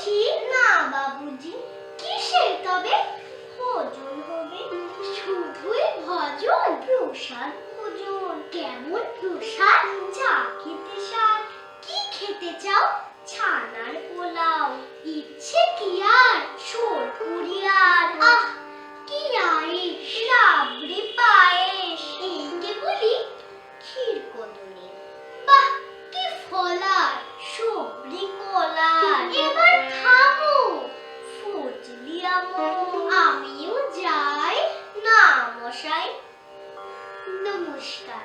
বলছি? না বাবুজি, কিসের তবে? ভোজন হবে। শুধুই ভজন, প্রসাদ ভোজন। কেমন প্রসাদ? যা খেতে চাও কি খেতে চাও? ভাষায় নমস্কার।